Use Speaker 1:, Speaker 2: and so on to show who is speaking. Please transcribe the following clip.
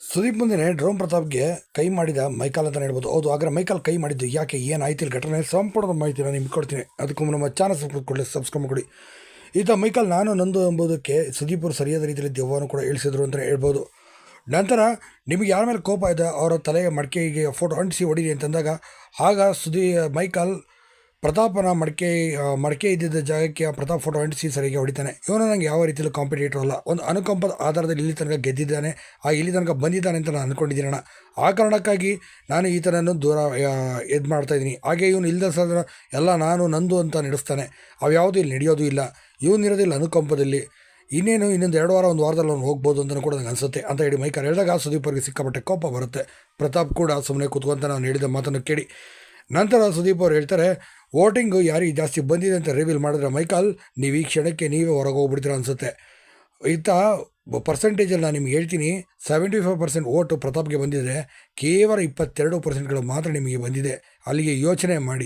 Speaker 1: ಸುದೀಪ್ ಮುಂದಿನ ಡ್ರೋಮ್ ಪ್ರತಾಪ್ಗೆ ಕೈ ಮಾಡಿದ ಮೈಕಾಲ್ ಅಂತ ಹೇಳ್ಬೋದು. ಹೌದು ಆದರೆ ಮೈಕಾಲ್ ಕೈ ಮಾಡಿದ್ದು ಯಾಕೆ? ಏನಾಯ್ತು ಇಲ್ಲಿ ಘಟನೆ ಸಂಪೂರ್ಣದ ಮಾಹಿತಿ ನಾನು ನಿಮ್ಗೆ ಕೊಡ್ತೀನಿ. ಅದಕ್ಕೂ ನಮ್ಮ ಚಾನಲ್ ಕೊಡಲಿ ಸಬ್ಸ್ಕ್ರೈಬ್ ಕೊಡಿ ಈತ ಮೈಕಾಲ್, ನಾನು ನಂದು ಎಂಬುದಕ್ಕೆ ಸುದೀಪ್ ಅವರು ಸರಿಯಾದ ರೀತಿಯಲ್ಲಿ ದೆವ್ವನ್ನು ಕೂಡ ಇಳಿಸಿದ್ರು ಅಂತ ಹೇಳ್ಬೋದು. ನಂತರ ನಿಮಗೆ ಯಾರ ಮೇಲೆ ಕೋಪ ಇದೆ? ಅವರ ತಲೆಗೆ ಮಡಿಕೆಗೆ ಫೋಟೋ ಅಂಟಿಸಿ ಹೊಡೀರಿ ಅಂತಂದಾಗ, ಆಗ ಸುದೀ, ಮೈಕಾಲ್ ಪ್ರತಾಪನ ಮಡಿಕೆ ಮಡಿಕೆ ಇದ್ದಿದ್ದ ಜಾಗಕ್ಕೆ ಆ ಪ್ರತಾಪ್ ಫೋಟೋ ಅಂಟಿಸಿ ಸರಿಯಾಗಿ ಹೊಡಿತಾನೆ. ಇವನು ನನಗೆ ಯಾವ ರೀತಿಯಲ್ಲಿ ಕಾಂಪಿಟೇಟರ್ ಅಲ್ಲ. ಒಂದು ಅನುಕಂಪದ ಆಧಾರದಲ್ಲಿ ಇಲ್ಲಿ ತನಕ ಗೆದ್ದಿದ್ದಾನೆ. ಆ, ಇಲ್ಲಿ ತನಕ ಬಂದಿದ್ದಾನೆ ಅಂತ ನಾನು ಅಂದ್ಕೊಂಡಿದ್ದೀನಿ ಆ ಕಾರಣಕ್ಕಾಗಿ ನಾನು ಈತನನ್ನು ದೂರ ಇದು ಮಾಡ್ತಾಯಿದ್ದೀನಿ ಹಾಗೆ ಇವನು ಇಲ್ಲದ ಸಹ ಎಲ್ಲ ನಾನು, ನಂದು ಅಂತ ನಡೆಸ್ತಾನೆ. ಅವು ಯಾವುದೂ ಇಲ್ಲಿ ನಡೆಯೋದು ಇಲ್ಲ. ಇವನಿರೋದಿಲ್ಲ ಅನುಕಂಪದಲ್ಲಿ. ಇನ್ನೇನು ಇನ್ನೊಂದು ಎರಡು ವಾರ, ಒಂದು ವಾರದಲ್ಲಿ ಅವ್ನು ಹೋಗ್ಬೋದು ಅಂತ ಕೂಡ ನನಗೆ ಅನಿಸುತ್ತೆ. ಅಂತ ಹೇಳಿ ಮೈಕರ್ ಹೇಳಿದಾಗ ಸುದೀಪ್ ಅವರಿಗೆ ಸಿಕ್ಕಾಪಟ್ಟೆ ಕೋಪ ಬರುತ್ತೆ. ಪ್ರತಾಪ್ ಕೂಡ ಸುಮ್ಮನೆ ಕೂತ್ಕೊಂತ ನಾನು ಹೇಳಿದ ಮಾತನ್ನು ಕೇಳಿ. ನಂತರ ಸುದೀಪ್ ಅವ್ರು ಹೇಳ್ತಾರೆ ವೋಟಿಂಗು ಯಾರಿಗೆ ಜಾಸ್ತಿ ಬಂದಿದೆ ಅಂತ ರಿವೀಲ್ ಮಾಡಿದ್ರೆ ಮೈಕಲ್, ನೀವು ಈ ಕ್ಷಣಕ್ಕೆ ನೀವೇ ಹೊರಗೆ ಹೋಗ್ಬಿಡ್ತೀರ ಅನಿಸುತ್ತೆ. ಇತ್ತ ಪರ್ಸೆಂಟೇಜಲ್ಲಿ ನಾನು ನಿಮ್ಗೆ ಹೇಳ್ತೀನಿ ಸೆವೆಂಟಿ ಫೈವ್ ಪರ್ಸೆಂಟ್ ಓಟು ಪ್ರತಾಪ್ಗೆ ಬಂದಿದೆ ಕೇವಲ ಇಪ್ಪತ್ತೆರಡು ಪರ್ಸೆಂಟ್ಗಳು ಮಾತ್ರ ನಿಮಗೆ ಬಂದಿದೆ. ಅಲ್ಲಿಗೆ ಯೋಚನೆ ಮಾಡಿ.